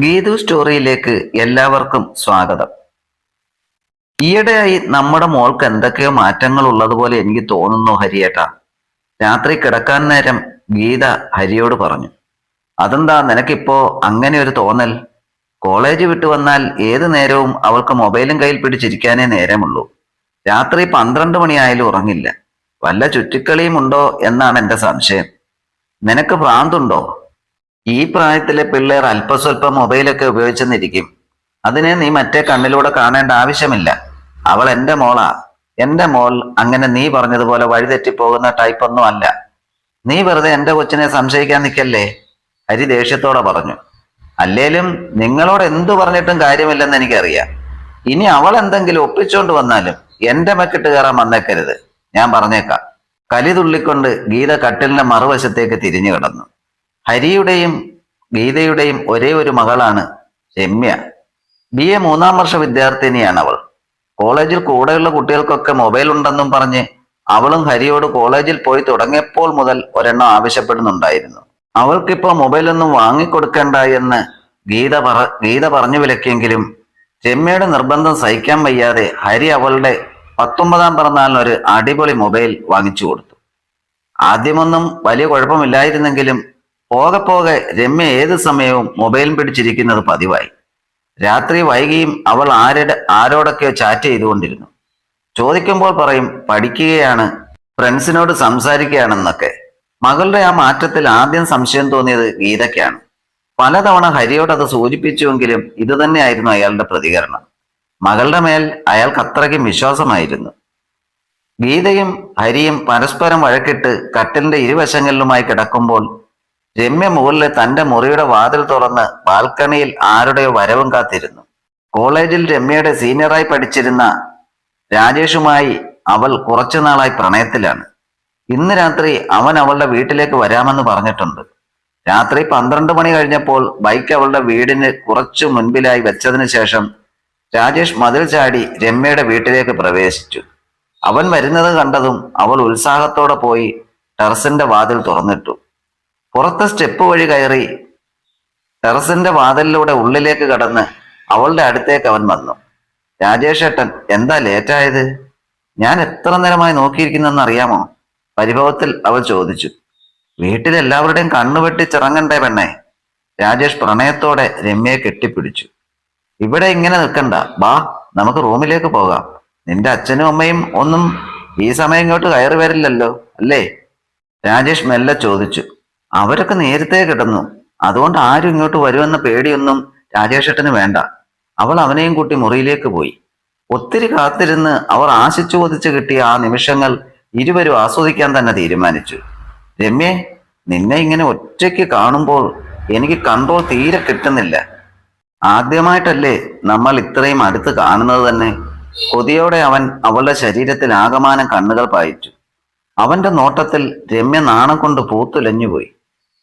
ഗീതു സ്റ്റോറിയിലേക്ക് എല്ലാവർക്കും സ്വാഗതം. ഈയിടെയായി നമ്മുടെ മോൾക്ക് എന്തൊക്കെയോ മാറ്റങ്ങൾ ഉള്ളതുപോലെ എനിക്ക് തോന്നുന്നു ഹരിയേട്ട. രാത്രി കിടക്കാൻ നേരം ഗീത ഹരിയോട് പറഞ്ഞു അതെന്താ നിനക്കിപ്പോ അങ്ങനെ ഒരു തോന്നൽ? കോളേജ് വിട്ടു വന്നാൽ ഏത് നേരവും അവൾക്ക് മൊബൈലും കയ്യിൽ പിടിച്ചിരിക്കാനേ നേരമുള്ളൂ. രാത്രി പന്ത്രണ്ട് മണിയായാലും ഉറങ്ങില്ല. വല്ല ചുറ്റിക്കളിയും ഉണ്ടോ എന്നാണ് എന്റെ സംശയം. നിനക്ക് ഭ്രാന്തുണ്ടോ? ഈ പ്രായത്തിലെ പിള്ളേർ അല്പസ്വല്പം മൊബൈലൊക്കെ ഉപയോഗിച്ചെന്നിരിക്കും. അതിനെ നീ മറ്റേ കണ്ണിലൂടെ കാണേണ്ട ആവശ്യമില്ല. അവൾ എന്റെ മോളാ. എന്റെ മോൾ അങ്ങനെ നീ പറഞ്ഞതുപോലെ വഴിതെറ്റിപ്പോകുന്ന ടൈപ്പൊന്നും അല്ല. നീ വെറുതെ എന്റെ കൊച്ചിനെ സംശയിക്കാൻ നിൽക്കല്ലേ ഹരി ദേഷ്യത്തോടെ പറഞ്ഞു. അല്ലേലും നിങ്ങളോട് എന്തു പറഞ്ഞിട്ടും കാര്യമില്ലെന്ന് എനിക്കറിയാം. ഇനി അവൾ എന്തെങ്കിലും ഒപ്പിച്ചുകൊണ്ട് വന്നാലും എന്റെ മെക്കിട്ട് കയറാൻ വന്നേക്കരുത്. ഞാൻ പറഞ്ഞേക്കാം. കലി തുള്ളിക്കൊണ്ട് ഗീത കട്ടിലിന്റെ മറുവശത്തേക്ക് തിരിഞ്ഞു കിടന്നു ഹരിയുടെയും ഗീതയുടെയും ഒരേ ഒരു മകളാണ് രമ്യ. ബി എ മൂന്നാം വർഷ വിദ്യാർത്ഥിനിയാണ് അവൾ. കോളേജിൽ കൂടെയുള്ള കുട്ടികൾക്കൊക്കെ മൊബൈൽ ഉണ്ടെന്നും പറഞ്ഞ് അവളും ഹരിയോട് കോളേജിൽ പോയി തുടങ്ങിയപ്പോൾ മുതൽ ഒരെണ്ണം ആവശ്യപ്പെടുന്നുണ്ടായിരുന്നു. അവൾക്കിപ്പോ മൊബൈലൊന്നും വാങ്ങിക്കൊടുക്കണ്ട എന്ന് ഗീത പറ ഗീത പറഞ്ഞു വിലക്കിയെങ്കിലും രമ്യയുടെ നിർബന്ധം സഹിക്കാൻ വയ്യാതെ ഹരി അവളുടെ പത്തൊമ്പതാം പിറന്നാളിന് ഒരു അടിപൊളി മൊബൈൽ വാങ്ങിച്ചു കൊടുത്തു. ആദ്യമൊന്നും വലിയ കുഴപ്പമില്ലായിരുന്നെങ്കിലും പോകെ പോകെ രമ്യ ഏത് സമയവും മൊബൈൽ പിടിച്ചിരിക്കുന്നത് പതിവായി. രാത്രി വൈകിയും അവൾ ആരുടെ ആരോടൊക്കെയോ ചാറ്റ് ചെയ്തുകൊണ്ടിരുന്നു. ചോദിക്കുമ്പോൾ പറയും പഠിക്കുകയാണ് ഫ്രണ്ട്സിനോട് സംസാരിക്കുകയാണെന്നൊക്കെ. മകളുടെ ആ മാറ്റത്തിൽ ആദ്യം സംശയം തോന്നിയത് ഗീതയ്ക്കാണ്. പലതവണ ഹരിയോട് അത് സൂചിപ്പിച്ചുവെങ്കിലും ഇതുതന്നെയായിരുന്നു അയാളുടെ പ്രതികരണം. മകളുടെ മേൽ അയാൾക്ക് അത്രയ്ക്കും വിശ്വാസമായിരുന്നു. ഗീതയും ഹരിയും പരസ്പരം വഴക്കിട്ട് കട്ടിലിന്റെ ഇരുവശങ്ങളിലുമായി കിടക്കുമ്പോൾ രമ്യ മുകളിലെ തന്റെ മുറിയുടെ വാതിൽ തുറന്ന് ബാൽക്കണിയിൽ ആരുടെയോ വരവും കാത്തിരുന്നു. കോളേജിൽ രമ്യയുടെ സീനിയറായി പഠിച്ചിരുന്ന രാജേഷുമായി അവൾ കുറച്ചു നാളായി പ്രണയത്തിലാണ്. ഇന്ന് രാത്രി അവൻ അവളുടെ വീട്ടിലേക്ക് വരാമെന്ന് പറഞ്ഞിട്ടുണ്ട്. രാത്രി പന്ത്രണ്ട് മണി കഴിഞ്ഞപ്പോൾ ബൈക്ക് അവളുടെ വീടിന് കുറച്ചു മുൻപിലായി വെച്ചതിന് ശേഷം രാജേഷ് മതിൽ ചാടി രമ്യയുടെ വീട്ടിലേക്ക് പ്രവേശിച്ചു. അവൻ വരുന്നത് കണ്ടതും അവൾ ഉത്സാഹത്തോടെ പോയി ടെറസിന്റെ വാതിൽ തുറന്നിട്ടു. പുറത്തെ സ്റ്റെപ്പ് വഴി കയറി ടെറസിന്റെ വാതിലിലൂടെ ഉള്ളിലേക്ക് കടന്ന് അവളുടെ അടുത്തേക്ക് അവൻ വന്നു. രാജേഷേട്ടൻ എന്താ ലേറ്റായത് ഞാൻ എത്ര നേരമായി നോക്കിയിരിക്കുന്നെന്ന് അറിയാമോ? പരിഭവത്തിൽ അവൾ ചോദിച്ചു. വീട്ടിലെല്ലാവരുടെയും കണ്ണുവെട്ടിച്ചിറങ്ങണ്ടേ പെണ്ണെ? രാജേഷ് പ്രണയത്തോടെ രമ്യയെ കെട്ടിപ്പിടിച്ചു. ഇവിടെ ഇങ്ങനെ നിൽക്കണ്ട. ബാ നമുക്ക് റൂമിലേക്ക് പോകാം. നിന്റെ അച്ഛനും അമ്മയും ഒന്നും ഈ സമയം ഇങ്ങോട്ട് കയറി വരില്ലല്ലോ അല്ലേ? രാജേഷ് മെല്ലെ ചോദിച്ചു. അവരൊക്കെ നേരത്തെ കിടന്നു. അതുകൊണ്ട് ആരും ഇങ്ങോട്ട് വരുമെന്ന പേടിയൊന്നും രാജേഷേട്ടന് വേണ്ട. അവൾ അവനെയും കൂട്ടി മുറിയിലേക്ക് പോയി. ഒത്തിരി കാത്തിരുന്ന് അവർ ആശിച്ചു കിട്ടിയ ആ നിമിഷങ്ങൾ ഇരുവരും ആസ്വദിക്കാൻ തന്നെ തീരുമാനിച്ചു. രമ്യേ നിന്നെ ഇങ്ങനെ ഒറ്റയ്ക്ക് കാണുമ്പോൾ എനിക്ക് കൺട്രോൾ തീരെ കിട്ടുന്നില്ല. ആദ്യമായിട്ടല്ലേ നമ്മൾ ഇത്രയും അടുത്ത് കാണുന്നത് തന്നെ. കൊതിയോടെ അവൻ അവളുടെ ശരീരത്തിൽ ആകമാനം കണ്ണുകൾ പായിച്ചു അവന്റെ നോട്ടത്തിൽ രമ്യ നാണം കൊണ്ട് പൂത്തുലഞ്ഞുപോയി.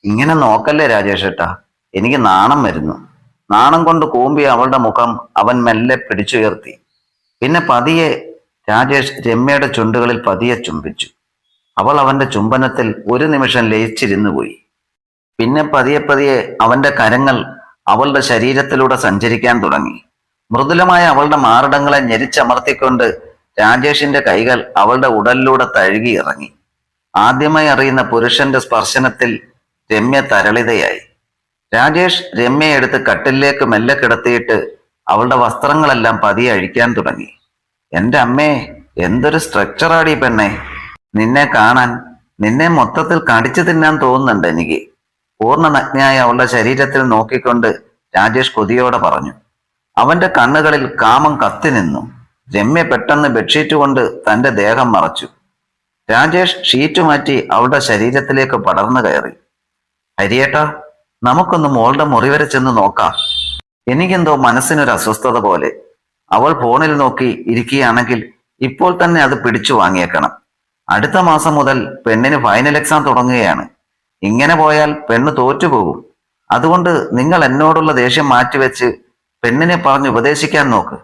ഇങ്ങനെ നോക്കല്ലേ രാജേഷേട്ടാ എനിക്ക് നാണം വരുന്നു. നാണം കൊണ്ട് കൂമ്പി അവളുടെ മുഖം അവൻ മെല്ലെ പിടിച്ചുയർത്തി. പിന്നെ പതിയെ രാജേഷ് രമ്യയുടെ ചുണ്ടുകളിൽ പതിയെ ചുംബിച്ചു. അവൾ അവന്റെ ചുംബനത്തിൽ ഒരു നിമിഷം ലയിച്ചിരുന്നു പോയി. പിന്നെ പതിയെ പതിയെ അവന്റെ കരങ്ങൾ അവളുടെ ശരീരത്തിലൂടെ സഞ്ചരിക്കാൻ തുടങ്ങി. മൃദുലമായ അവളുടെ മാറിടങ്ങളെ ഞെരിച്ചമർത്തിക്കൊണ്ട് രാജേഷിന്റെ കൈകൾ അവളുടെ ഉടലിലൂടെ തഴുകി ഇറങ്ങി. ആദ്യമായി അറിയുന്ന പുരുഷന്റെ സ്പർശനത്തിൽ രമ്യ തരളിതയായി. രാജേഷ് രമ്യയെ എടുത്ത് കട്ടിലേക്ക് മെല്ലെ കിടത്തിയിട്ട് അവളുടെ വസ്ത്രങ്ങളെല്ലാം പതിയെ അഴിക്കാൻ തുടങ്ങി. എന്റെ അമ്മേ എന്തൊരു സ്ട്രക്ചറാടി പെണ്ണെ. നിന്നെ കാണാൻ നിന്നെ മൊത്തത്തിൽ കടിച്ചു തിന്നാൻ തോന്നുന്നുണ്ട് എനിക്ക്. പൂർണ നഗ്നയായ അവളുടെ ശരീരത്തിൽ നോക്കിക്കൊണ്ട് രാജേഷ് കൊതിയോടെ പറഞ്ഞു. അവന്റെ കണ്ണുകളിൽ കാമം കത്തി നിന്നു. രമ്യ പെട്ടെന്ന് ബെഡ്ഷീറ്റ് കൊണ്ട് തന്റെ ദേഹം മറച്ചു. രാജേഷ് ഷീറ്റ് മാറ്റി അവളുടെ ശരീരത്തിലേക്ക് പടർന്നു കയറി. ഹരിയേട്ടാ നമുക്കൊന്ന് മോളുടെ മുറി വരെ ചെന്ന് നോക്കാം. എനിക്കെന്തോ മനസ്സിനൊരു അസ്വസ്ഥത പോലെ. അവൾ ഫോണിൽ നോക്കി ഇരിക്കുകയാണെങ്കിൽ ഇപ്പോൾ തന്നെ അത് പിടിച്ചു വാങ്ങിയേക്കണം. അടുത്ത മാസം മുതൽ പെണ്ണിന് ഫൈനൽ എക്സാം തുടങ്ങുകയാണ്. ഇങ്ങനെ പോയാൽ പെണ്ണ് തോറ്റുപോകും. അതുകൊണ്ട് നിങ്ങൾ എന്നോടുള്ള ദേഷ്യം മാറ്റിവെച്ച് പെണ്ണിനെ പറഞ്ഞ് ഉപദേശിക്കാൻ നോക്ക്.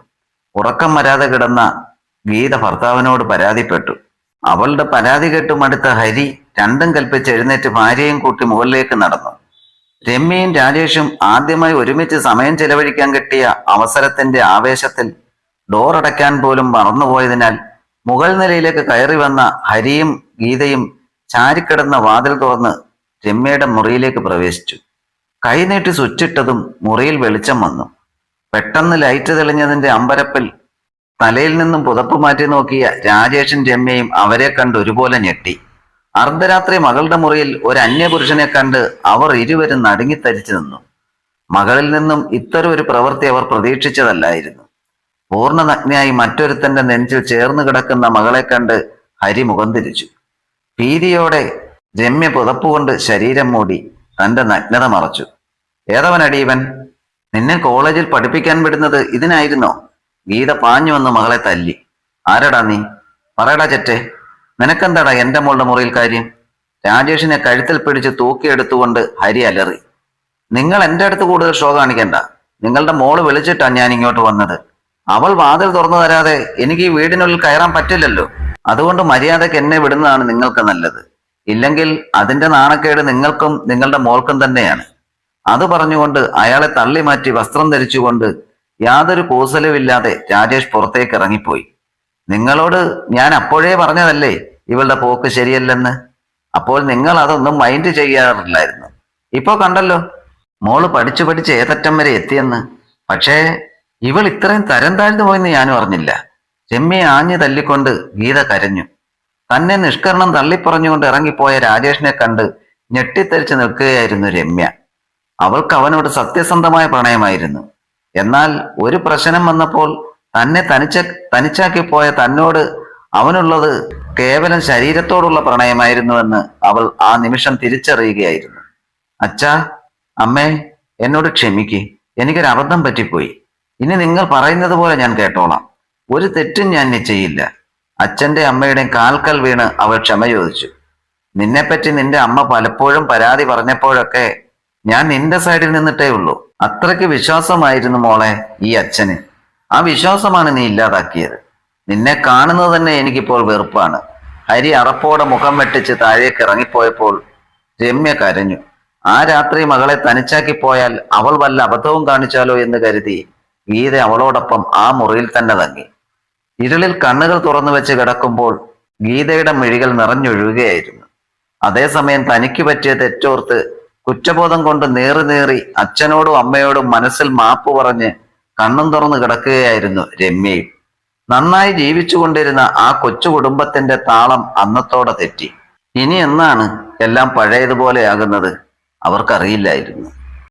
ഉറക്കം വരാതെ കിടന്ന ഗീത ഭർത്താവിനോട് പരാതിപ്പെട്ടു. അവളുടെ പരാതി കേട്ട് മടുത്ത ഹരി രണ്ടും കൽപ്പിച്ച് എഴുന്നേറ്റ് ഭാര്യയും കൂട്ടി മുകളിലേക്ക് നടന്നു. രമ്യയും രാജേഷും ആദ്യമായി ഒരുമിച്ച് സമയം ചെലവഴിക്കാൻ കിട്ടിയ അവസരത്തിന്റെ ആവേശത്തിൽ ഡോർ അടയ്ക്കാൻ പോലും മറന്നുപോയതിനാൽ മുകൾ നിലയിലേക്ക് കയറി വന്ന ഹരിയും ഗീതയും ചാരിക്കിടന്ന വാതിൽ തുറന്ന് രമ്യയുടെ മുറിയിലേക്ക് പ്രവേശിച്ചു. കൈനീട്ടി സ്വിച്ചിട്ടതും മുറിയിൽ വെളിച്ചം വന്നു. പെട്ടെന്ന് ലൈറ്റ് തെളിഞ്ഞതിന്റെ അമ്പരപ്പിൽ തലയിൽ നിന്നും പുതപ്പ് മാറ്റി നോക്കിയ രാജേഷും രമ്യയും അവരെ കണ്ട് ഒരുപോലെ ഞെട്ടി. അർദ്ധരാത്രി മകളുടെ മുറിയിൽ ഒരു അന്യപുരുഷനെ കണ്ട് അവർ ഇരുവരും നടുങ്ങിത്തരിച്ചു നിന്നു. മകളിൽ നിന്നും ഇത്തരം ഒരു പ്രവൃത്തി അവർ പ്രതീക്ഷിച്ചതല്ലായിരുന്നു. പൂർണനഗ്നയായി മറ്റൊരുത്തന്റെ നെഞ്ചിൽ ചേർന്ന് കിടക്കുന്ന മകളെ കണ്ട് ഹരി മുഖം തിരിച്ചു. ഭീതിയോടെ രമ്യ പുതപ്പുകൊണ്ട് ശരീരം മൂടി തന്റെ നഗ്നത മറച്ചു. ഏതവനടീവൻ? നിന്നെ കോളേജിൽ പഠിപ്പിക്കാൻ വിടുന്നത് ഇതിനായിരുന്നോ? ഗീത പാഞ്ഞു വന്ന് മകളെ തല്ലി. ആരടാ നീ? പറയടാ ചെറ്റെ നിനക്കെന്താടാ എന്റെ മോളുടെ മുറിയിൽ കാര്യം? രാജേഷിനെ കഴുത്തിൽ പിടിച്ച് തൂക്കിയെടുത്തുകൊണ്ട് ഹരി അലറി. നിങ്ങൾ എന്റെ അടുത്ത് കൂടുതൽ ഷോ കാണിക്കണ്ട. നിങ്ങളുടെ മോൾ വിളിച്ചിട്ടാ ഞാൻ ഇങ്ങോട്ട് വന്നത്. അവൾ വാതിൽ തുറന്നു തരാതെ എനിക്ക് ഈ വീടിനുള്ളിൽ കയറാൻ പറ്റില്ലല്ലോ. അതുകൊണ്ട് മര്യാദയ്ക്ക് എന്നെ വിടുന്നതാണ് നിങ്ങൾക്ക് നല്ലത്. ഇല്ലെങ്കിൽ അതിന്റെ നാണക്കേട് നിങ്ങൾക്കും നിങ്ങളുടെ മോൾക്കും തന്നെയാണ്. അത് പറഞ്ഞുകൊണ്ട് അയാളെ തള്ളി മാറ്റി വസ്ത്രം ധരിച്ചുകൊണ്ട് യാതൊരു കൂസലുമില്ലാതെ രാജേഷ് പുറത്തേക്ക് ഇറങ്ങിപ്പോയി. നിങ്ങളോട് ഞാൻ അപ്പോഴേ പറഞ്ഞതല്ലേ ഇവളുടെ പോക്ക് ശരിയല്ലെന്ന്? അപ്പോൾ നിങ്ങൾ അതൊന്നും മൈൻഡ് ചെയ്യാറില്ലായിരുന്നു. ഇപ്പോ കണ്ടല്ലോ മോൾ പഠിച്ചു പഠിച്ച് ഏതറ്റം വരെ എത്തിയെന്ന്. പക്ഷേ ഇവൾ ഇത്രയും തരം താഴ്ന്നു പോയെന്ന് ഞാനും അറിഞ്ഞില്ല. രമ്യ ആഞ്ഞു തല്ലിക്കൊണ്ട് ഗീത കരഞ്ഞു. തന്നെ നിഷ്കരണം തള്ളിപ്പറഞ്ഞുകൊണ്ട് ഇറങ്ങിപ്പോയ രാജേഷിനെ കണ്ട് ഞെട്ടിത്തെറിച്ച് നിൽക്കുകയായിരുന്നു രമ്യ. അവൾക്ക് അവനോട് സത്യസന്ധമായ പ്രണയമായിരുന്നു. എന്നാൽ ഒരു പ്രശ്നം വന്നപ്പോൾ തന്നെ തനിച്ച തനിച്ചാക്കി പോയ തന്നോട് അവനുള്ളത് കേവലം ശരീരത്തോടുള്ള പ്രണയമായിരുന്നുവെന്ന് അവൾ ആ നിമിഷം തിരിച്ചറിയുകയായിരുന്നു. അച്ഛാ അമ്മേ എന്നോട് ക്ഷമിക്ക്. എനിക്കൊരു അബദ്ധം പറ്റിപ്പോയി. ഇനി നിങ്ങൾ പറയുന്നത് പോലെ ഞാൻ കേട്ടോളാം. ഒരു തെറ്റും ഞാൻ നിശ്ചയില്ല. അച്ഛന്റെ അമ്മയുടെയും കാൽക്കൽ വീണ് അവൾ ക്ഷമ ചോദിച്ചു. നിന്നെപ്പറ്റി നിന്റെ അമ്മ പലപ്പോഴും പരാതി പറഞ്ഞപ്പോഴൊക്കെ ഞാൻ നിന്റെ സൈഡിൽ നിന്നിട്ടേ ഉള്ളൂ. അത്രയ്ക്ക് വിശ്വാസമായിരുന്നു മോളെ ഈ അച്ഛന്. ആ വിശ്വാസമാണ് നീ ഇല്ലാതാക്കിയത്. നിന്നെ കാണുന്നത് തന്നെ എനിക്കിപ്പോൾ വെറുപ്പാണ്. ഹരി അറപ്പോടെ മുഖം വെട്ടിച്ച് താഴേക്ക് ഇറങ്ങിപ്പോയപ്പോൾ രമ്യ കരഞ്ഞു. ആ രാത്രി മകളെ തനിച്ചാക്കി പോയാൽ അവൾ വല്ല അബദ്ധവും കാണിച്ചാലോ എന്ന് കരുതി ഗീത അവളോടൊപ്പം ആ മുറിയിൽ തന്നെ തങ്ങി. ഇരുളിൽ കണ്ണുകൾ തുറന്നു വെച്ച് കിടക്കുമ്പോൾ ഗീതയുടെ മിഴികൾ നിറഞ്ഞൊഴുകുകയായിരുന്നു. അതേസമയം തനിക്ക് പറ്റിയ തെറ്റോർത്ത് കുറ്റബോധം കൊണ്ട് നേറി നേറി അച്ഛനോടും അമ്മയോടും മനസ്സിൽ മാപ്പ് പറഞ്ഞ് കണ്ണും തുറന്ന് കിടക്കുകയായിരുന്നു രമ്യയും നന്നായി ജീവിച്ചുകൊണ്ടിരുന്ന ആ കൊച്ചു കുടുംബത്തിന്റെ താളം അന്നത്തോടെ തെറ്റി. ഇനി എന്നാണ് എല്ലാം പഴയതുപോലെയാകുന്നത്? അവർക്കറിയില്ലായിരുന്നു.